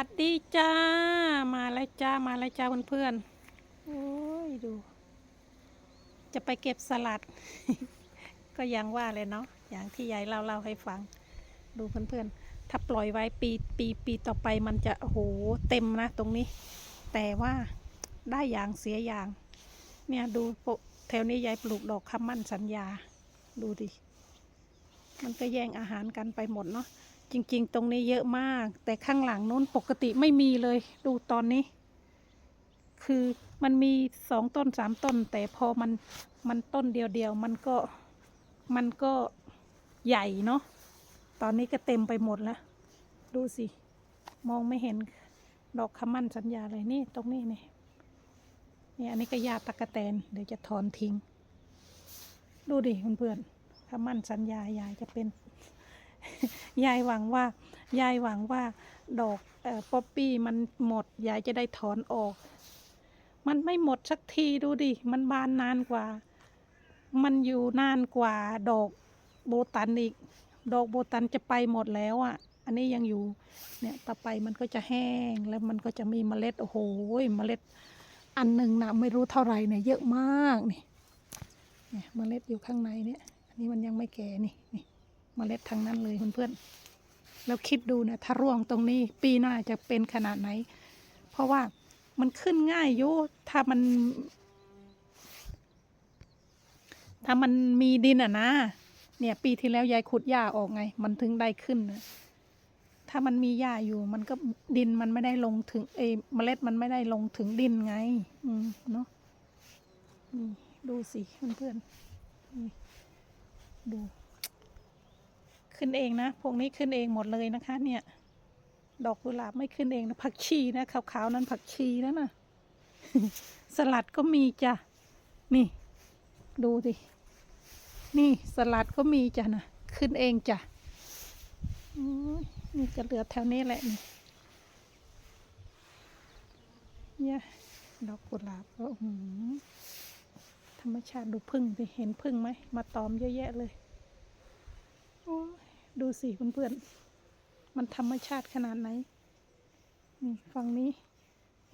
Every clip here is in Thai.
วัสดีจ้า มาแล้วจ้า มาแล้วจ้าเพื่อนๆ โอ้ยดู จะไปเก็บสลัด ก็ยังว่าเลยเนาะ อย่างที่ยายเล่าเล่าให้ฟัง ดูเพื่อนๆ ถ้าปล่อยไว้ปีปีปีต่อไปมันจะโหเต็มนะตรงนี้ แต่ว่าได้อย่างเสียอย่าง เนี่ยดูแถวนี้ยายปลูกดอกคำมั่นสัญญา ดูดิ มันก็แย่งอาหารกันไปหมดเนาะ จริงๆ ตรงนี้เยอะมาก แต่ข้างหลังนู้นปกติไม่มีเลย ดูตอนนี้ คือมันมีสองต้นสามต้น แต่พอมันมันต้นเดียวๆมันก็มันก็ใหญ่เนาะตอนนี้ก็เต็มไปหมดแล้ว ดูสิ มองไม่เห็นดอกขมันสัญญาเลยนี่ตรงนี้นี่เนี่ยอันนี้ก็ยาตะกะแตนเดี๋ยวจะถอนทิ้ง ดูดิเพื่อนๆขมันสัญญายายจะเป็น ยายหวังว่า ยายหวังว่า ดอกป๊อปปี้มันหมด ยายจะได้ถอนออก มันไม่หมดสักทีดูดิ มันบานนานกว่า มันอยู่นานกว่า ดอกโบตันอีก ดอกโบตันจะไปหมดแล้วอะ อันนี้ยังอยู่ เนี่ย ต่อไปมันก็จะแห้ง แล้วมันก็จะมีเมล็ด โอ้โห เมล็ด อันหนึ่งนะไม่รู้เท่าไหร่เนี่ย เยอะมากนี่เนี่ยเมล็ดอยู่ข้างในเนี่ย อันนี้มันยังไม่แก่นี่นี่ เมล็ดทางนั้นเลยเพื่อนๆแล้วคิดดูนะถ้าร่วงตรงนี้ปีหน้าจะเป็นขนาดไหน เพราะว่ามันขึ้นง่ายอยู่ถ้ามัน ถ้ามันมีดินอะนะ เนี่ย ปีที่แล้วยายขุดหญ้าออกไง มันถึงได้ขึ้นนะถ้ามันมีหญ้าอยู่มันก็ดินมันไม่ได้ลงถึงเอเมล็ดมันไม่ได้ลงถึงดินไง อืมเนาะนี่ดูสิเพื่อนๆนี่ดู ขึ้นเองนะพวกนี้ขึ้นเองหมดเลยนะคะ เนี่ย ดอกกุหลาบไม่ขึ้นเองนะผักชีนะขาวๆนั้นผักชีนะน่ะสลัดก็มีจ้ะนี่ ดูดินี่สลัดก็มีจ้ะนะขึ้นเองจ้ะนี่จะเหลือแถวนี้แหละนี่เนี่ยดอกกุหลาบก็อื้อหือธรรมชาติดูพึ่งดิเห็นพึ่งไหมมาตอมเยอะแยะเลย ดูสิเพื่อนๆ มันธรรมชาติขนาดไหน นี่ฝั่งนี้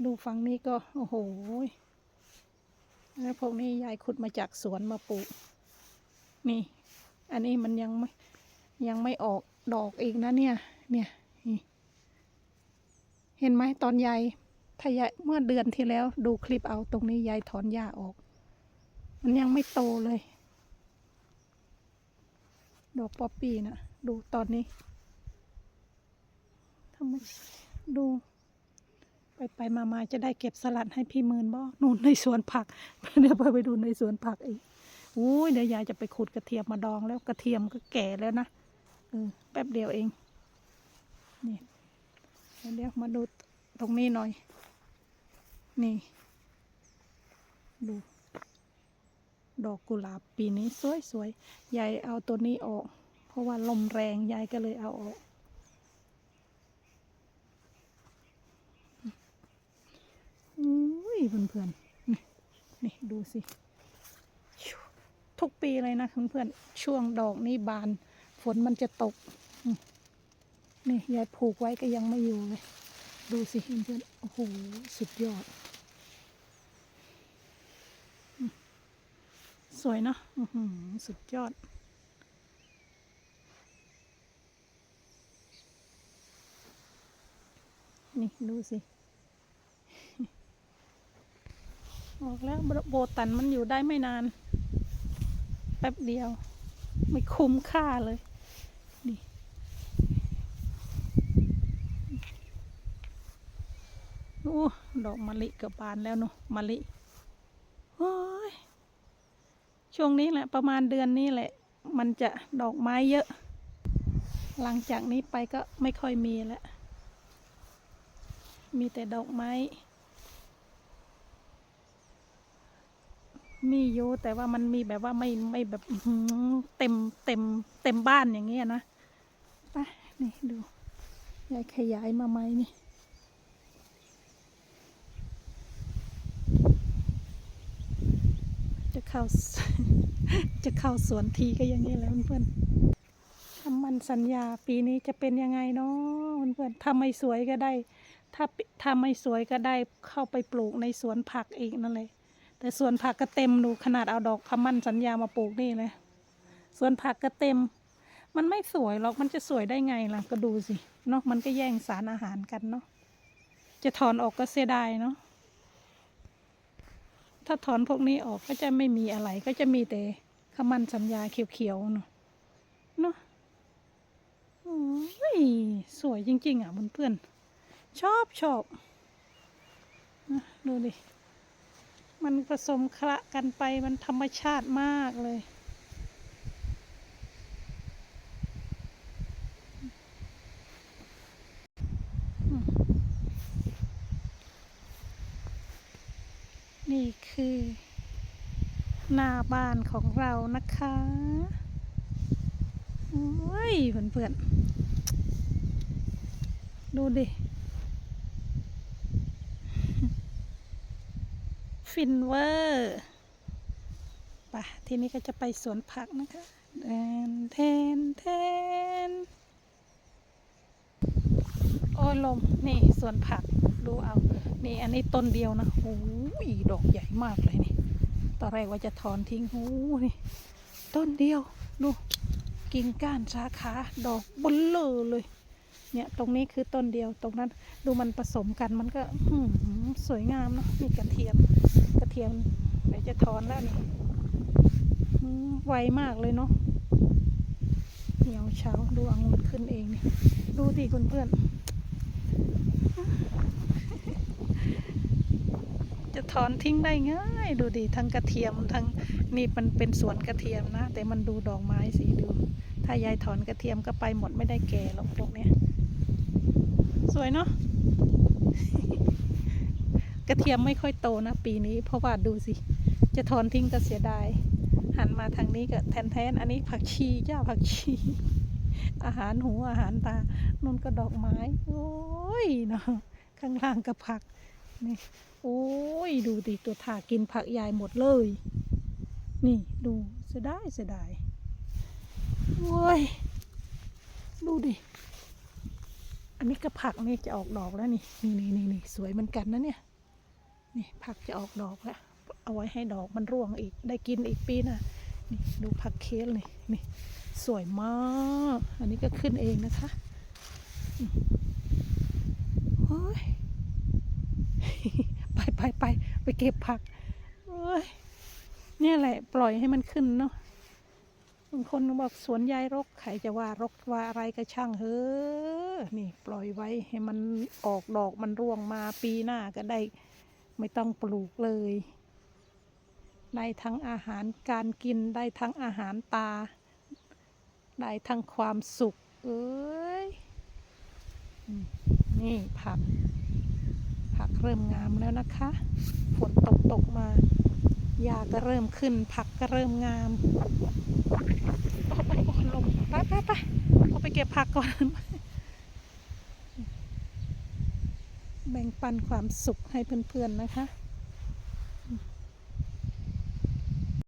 ดูฝั่งนี้ก็ โอ้โหแล้วพวกนี้ยายขุดมาจากสวนมาปลูก นี่ อันนี้มันยังไม่ยังไม่ออกดอกอีกนะเนี่ย เนี่ยเห็นไหมตอนยายถ้ายายเมื่อเดือนที่แล้วดูคลิปเอาตรงนี้ยายถอนหญ้าออก มันยังไม่โตเลย ดอกป๊อปปี้น่ะ ดูตอนนี้ทำไมดู ไปไปมามาจะได้เก็บสลัดให้พี่มื่นบ่นู่นในสวนผักเดี๋ยวไปไปดูในสวนผักอีกอุ้ยเดี๋ยวยายจะไปขุดกระเทียมมาดองแล้วกระเทียมก็แก่แล้วนะเออแป๊บเดียวเองนี่เดี๋ยวมาดูตรงนี้หน่อย นี่ ดู ดอกกุหลาบปีนี้สวยสวยๆยายเอาตัวนี้ออก ราะว่าลมแรงยายก็เลยเอาออก อุ้ยเพื่อนๆ นี่นี่ดูสิ ทุกปีเลยนะเพื่อนๆ ช่วงดอกนี้บาน ฝนมันจะตก นี่ยายผูกไว้ก็ยังไม่อยู่เลย ดูสิเพื่อนๆ โอ้โห สุดยอด สวยเนาะอื้อหือสุดยอด นี่ดูสิ ออกแล้วโบตันมันอยู่ได้ไม่นาน แป๊บเดียว ไม่คุ้มค่าเลย นี่ โอ้ดอกมะลิเกับบานแล้วเนาะมะลิโอ้ยช่วงนี้แหละ ประมาณเดือนนี้แหละ มันจะดอกไม้เยอะ หลังจากนี้ไปก็ไม่ค่อยมีแล้ว มีแต่ดอกไม้ มีอยู่แต่ว่ามันมีแบบว่าไม่ไม่แบบเต็มเต็มเต็มบ้านอย่างเงี้ยนะไปนี่ดูยายขยายมาไหมนี่จะเข้าจะเข้าสวนทีก็อย่างนี้แหล้วเพื่อนๆทำมันสัญญาปีนี้จะเป็นยังไงเนาะเพื่อนๆทำไม่สวยก็ได้ ถ้าถ้าไม่สวยก็ได้เข้าไปปลูกในสวนผักอีกนั่นเลยแต่สวนผักก็เต็มดูขนาดเอาดอกพะมันสัญญามาปลูกนี่เลยสวนผักก็เต็ม มันไม่สวยหรอกมันจะสวยได้ไงล่ะก็ดูสิเนาะมันก็แย่งสารอาหารกันเนาะจะถอนออกก็เสียดายเนาะถ้าถอนพวกนี้ออกก็จะไม่มีอะไรก็จะมีแต่ขมันสัญญาเขียวๆเนาะเนาะโอ้ยสวยจริง ๆ อะเพื่อนๆ ชอบชอบนะดูดิ มันผสมคละกันไปมันธรรมชาติมากเลย นี่คือ หน้าบ้านของเรานะคะโอ้ยเพื่อนๆ ดูดิ ฟินเวอร์ปะทีนี้ก็จะไปสวนผักนะคะแทนแทนแทนโอ้ลม นี่สวนผักดูเอา นี่อันนี้ต้นเดียวนะโอ้ยดอกใหญ่มากเลยนี่ ตอนแรกว่าจะถอนทิ้งโอ้นี่ ต้นเดียว ดู กิ่งก้านสาขา ดอกบลเลอเลย เนี่ยตรงนี้คือต้นเดียวตรงนั้น ดูมันผสมกันมันก็สวยงามเนะนี่กระเทียม เทียมเดี๋ยวจะถอนแล้วนี่ไวมากเลยเนาะเหนียวเช้าดูองุ่นขึ้นเองนี่ดูดิคุณเพื่อน จะถอนทิ้งได้ง่าย ดูดิทั้งกระเทียมทั้งนี่มันเป็นสวนกระเทียมนะ แต่มันดูดอกไม้สิดู ถ้ายายถอนกระเทียมก็ไปหมดไม่ได้แก่หรอกพวกเนี้ย สวยเนาะ กระเทียมไม่ค่อยโตนะปีนี้ เพราะว่าดูสิ จะถอนทิ้งก็เสียดาย หันมาทางนี้ก็แทนแทนๆอันนี้ผักชีจ้าผักชี อาหารหูอาหารตานุ่นก็ดอกไม้ โอ้ยเนาะข้างล่างก็ผักนี่โอ้ยดูดิตัวถากินผักยายหมดเลย นี่ดูเสียดายเสียดายโอ้ยดูดิ อันนี้ก็ผักนี่จะออกดอกแล้วนี่นี่นี่นี่สวยเหมือนกันนะเนี่ย นี่ผักจะออกดอกแล้ว เอาไว้ให้ดอกมันร่วงอีก ได้กินอีกปีน่ะนี่ดูผักเคสเลยนี่สวยมาก อันนี้ก็ขึ้นเองนะคะโอ้ยไปไปไปไปเก็บผักโอ้ยเนี่ยแหละ ปล่อยให้มันขึ้นเนาะบางคนบอกสวนยายรกใครจะว่ารกว่าอะไรก็ช่างเฮ้อนี่ปล่อยไว้ให้มันออกดอกมันร่วงมาปีหน้าก็ได้ ไม่ต้องปลูกเลย ได้ทั้งอาหารการกินได้ทั้งอาหารตา ได้ทั้งความสุข เอ้ย นี่ผัก ผักเริ่มงามแล้วนะคะ ฝนตกตกมาหญ้าก็เริ่มขึ้น ผักก็เริ่มงาม โอ้โอ้โอ้ลมไปไปไปเอาไปเก็บผักก่อน แบ่งปันความสุขให้เพื่อนๆนะคะ